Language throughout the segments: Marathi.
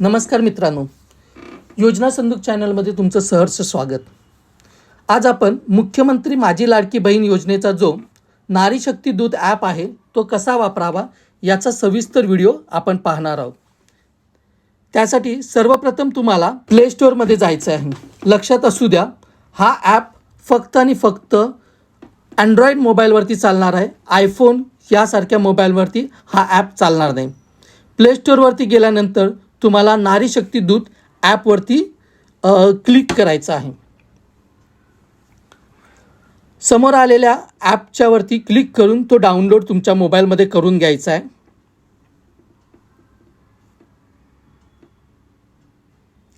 नमस्कार मित्रांनो. योजना संदूक चॅनलमध्ये तुमचं सहर्ष स्वागत. आज आपण मुख्यमंत्री माझी लाडकी बहीण योजनेचा जो नारी शक्ती दूत ॲप आहे तो कसा वापरावा याचा सविस्तर व्हिडिओ आपण पाहणार आहोत. त्यासाठी सर्वप्रथम तुम्हाला प्ले स्टोअरमध्ये जायचं आहे. लक्षात असू द्या हा ॲप फक्त आणि फक्त अँड्रॉईड मोबाईलवरती चालणार आहे. आयफोन यासारख्या मोबाईलवरती हा ॲप चालणार नाही. प्ले स्टोअरवरती गेल्यानंतर तुम्हाला नारी शक्ती दूत ॲपवरती क्लिक करायचं आहे. समोर आलेल्या ॲपच्यावरती क्लिक करून तो डाउनलोड तुमच्या मोबाईलमध्ये करून घ्यायचा आहे.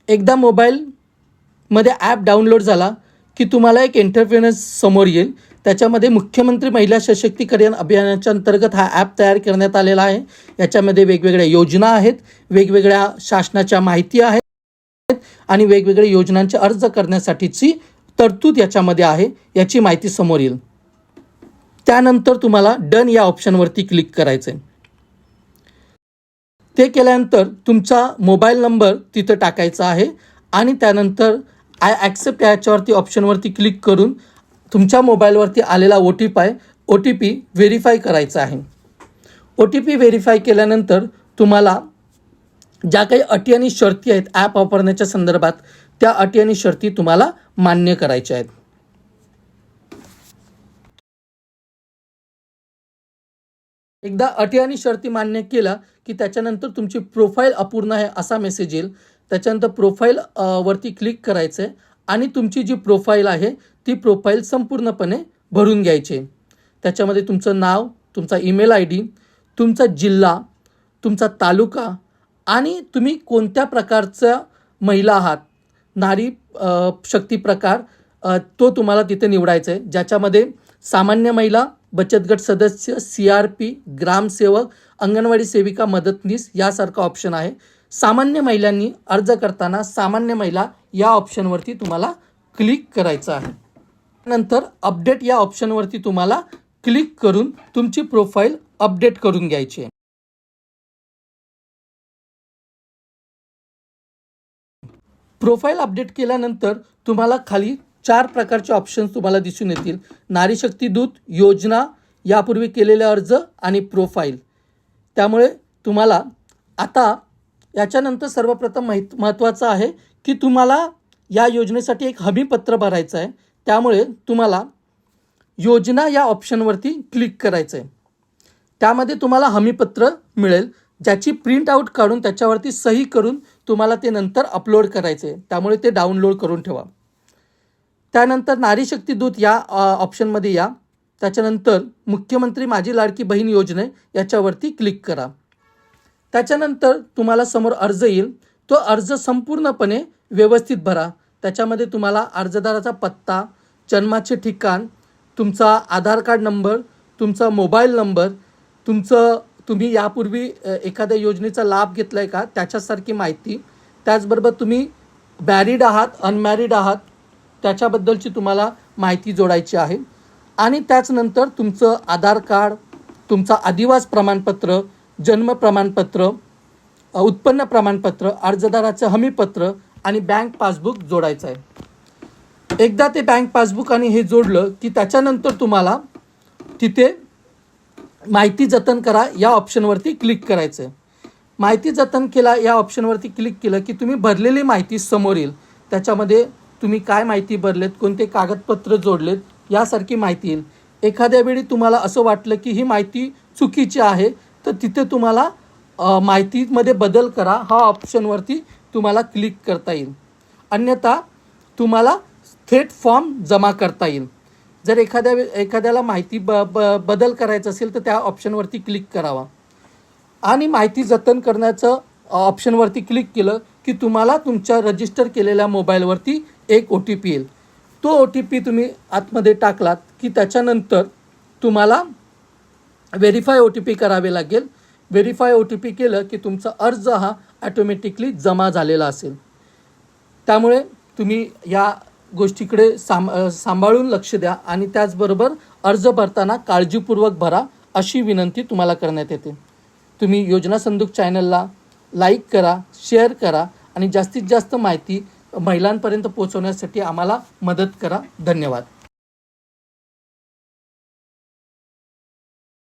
एकदा मोबाईलमध्ये ॲप डाउनलोड झाला की तुम्हाला एक इंटरफेरन्स समोर येईल. त्याच्यामध्ये मुख्यमंत्री महिला सशक्तीकरण अभियानाच्या अंतर्गत हा ॲप तयार करण्यात आलेला आहे. याच्यामध्ये वेगवेगळ्या योजना आहेत वेगवेगळ्या शासनाच्या माहिती आहेत आणि वेगवेगळ्या योजनांचे अर्ज करण्यासाठीची तरतूद याच्यामध्ये आहे याची माहिती समोर येईल. त्यानंतर तुम्हाला डन या ऑप्शनवरती क्लिक करायचं आहे ते केल्यानंतर तुमचा मोबाईल नंबर तिथं टाकायचा आहे आणि त्यानंतर आय ॲक्सेप्ट याच्यावरती ऑप्शनवरती क्लिक करून तुमच्या मोबाईलवरती आलेला ओ टी पाय आहे. ओ टी पी व्हेरीफाय करायचा आहे. ओ टी पी व्हेरीफाय केल्यानंतर तुम्हाला ज्या काही अटी आणि शर्ती आहेत ॲप वापरण्याच्या संदर्भात त्या अटी आणि शर्ती तुम्हाला मान्य करायच्या आहेत. एकदा अटी आणि शर्ती मान्य केला की त्याच्यानंतर तुमची प्रोफाईल अपूर्ण आहे असा मेसेज येईल. त्याच्यानंतर प्रोफाईल वरती क्लिक करायचं आहे आणि तुमची जी प्रोफाईल आहे ती प्रोफाईल संपूर्णपणे भरून घ्यायची. त्याच्यामध्ये तुमचं नाव तुमचा ईमेल आय डी तुमचा जिल्हा तुमचा तालुका आणि तुम्ही कोणत्या प्रकारचं महिला आहात नारी शक्ती प्रकार तो तुम्हाला तिथे निवडायचा आहे. ज्याच्यामध्ये सामान्य महिला बचत गट सदस्य सी आर पी ग्रामसेवक अंगणवाडी सेविका मदतनीस यासारखा ऑप्शन आहे. सामान्य महिलांनी अर्ज करताना सामान्य महिला या ऑप्शनवरती तुम्हाला क्लिक करायचं आहे. नंतर अपडेट या ऑप्शनवरती तुम्हाला क्लिक करून तुमची प्रोफाईल अपडेट करून घ्यायची आहे. प्रोफाईल अपडेट केल्यानंतर तुम्हाला खाली चार प्रकारचे ऑप्शन्स तुम्हाला दिसून येतील. नारी शक्ती दूत योजना यापूर्वी केलेले अर्ज आणि प्रोफाईल. त्यामुळे तुम्हाला आता याच्यानंतर सर्वप्रथम माहीत महत्त्वाचं आहे की तुम्हाला या योजनेसाठी एक हमीपत्र भरायचं आहे. त्यामुळे तुम्हाला योजना या ऑप्शनवरती क्लिक करायचं आहे त्यामध्ये तुम्हाला हमीपत्र मिळेल ज्याची प्रिंट आऊट काढून त्याच्यावरती सही करून तुम्हाला ते नंतर अपलोड करायचे आहे त्यामुळे ते डाउनलोड करून ठेवा. त्यानंतर नारी शक्ती दूत या ऑप्शनमध्ये या. त्याच्यानंतर मुख्यमंत्री माझी लाडकी बहीण योजने याच्यावरती क्लिक करा. त्याच्यानंतर तुम्हाला समोर अर्ज येईल. तो अर्ज संपूर्णपणे व्यवस्थित भरा. त्याच्यामध्ये तुम्हाला अर्जदाराचा पत्ता जन्माचे ठिकाण तुमचा आधार कार्ड नंबर तुमचा मोबाईल नंबर तुमचं तुम्ही यापूर्वी एखाद्या योजनेचा लाभ घेतला आहे का त्याच्यासारखी माहिती. त्याचबरोबर तुम्ही मॅरिड आहात अनमॅरिड आहात त्याच्याबद्दलची तुम्हाला माहिती जोडायची आहे. आणि त्याचनंतर तुमचं आधार कार्ड तुमचा आदिवास प्रमाणपत्र जन्म प्रमाणपत्र उत्पन्न प्रमाणपत्र अर्जदाराचं हमीपत्र आणि बँक पासबुक जोडायचं आहे. एकदा ते बँक पासबुक आणि हे जोडलं की त्याच्यानंतर तुम्हाला तिथे माहिती जतन करा या ऑप्शनवरती क्लिक करायचं आहे. माहिती जतन केला या ऑप्शनवरती क्लिक केलं की तुम्ही भरलेली माहिती समोर येईल. त्याच्यामध्ये तुम्ही काय माहिती भरलेत कोणते कागदपत्र जोडलेत यासारखी माहिती येईल. एखाद्या वेळी तुम्हाला असं वाटलं की ही माहिती चुकीची आहे तर तिथे तुम्हाला माहितीमध्ये बदल करा. हा ऑप्शनवरती तुम्हाला क्लिक करता येईल. अन्यथा तुम्हाला थेट फॉर्म जमा करता येईल. जर एखाद्या एखाद्याला माहिती ब ब बदल करायचं असेल तर त्या ऑप्शनवरती क्लिक करावा. आणि माहिती जतन करण्याचं ऑप्शनवरती क्लिक केलं की तुम्हाला तुमच्या रजिस्टर केलेल्या मोबाईलवरती एक ओ टी पी येईल. तो ओ टी पी तुम्ही आतमध्ये टाकलात की त्याच्यानंतर तुम्हाला व्हेरीफाय ओ टी पी करावे लागेल. व्हेरीफाय ओ टी पी केलं की तुमचा अर्ज हा ॲटोमॅटिकली जमा झालेला असेल. त्यामुळे तुम्ही या गोष्टीकडे साम सांभाळून लक्ष द्या आणि त्याचबरोबर अर्ज भरताना काळजीपूर्वक भरा अशी विनंती तुम्हाला करण्यात येते. तुम्ही योजना संदूक चॅनलला लाईक करा शेअर करा आणि जास्तीत जास्त माहिती महिलांपर्यंत पोहोचवण्यासाठी आम्हाला मदत करा. धन्यवाद.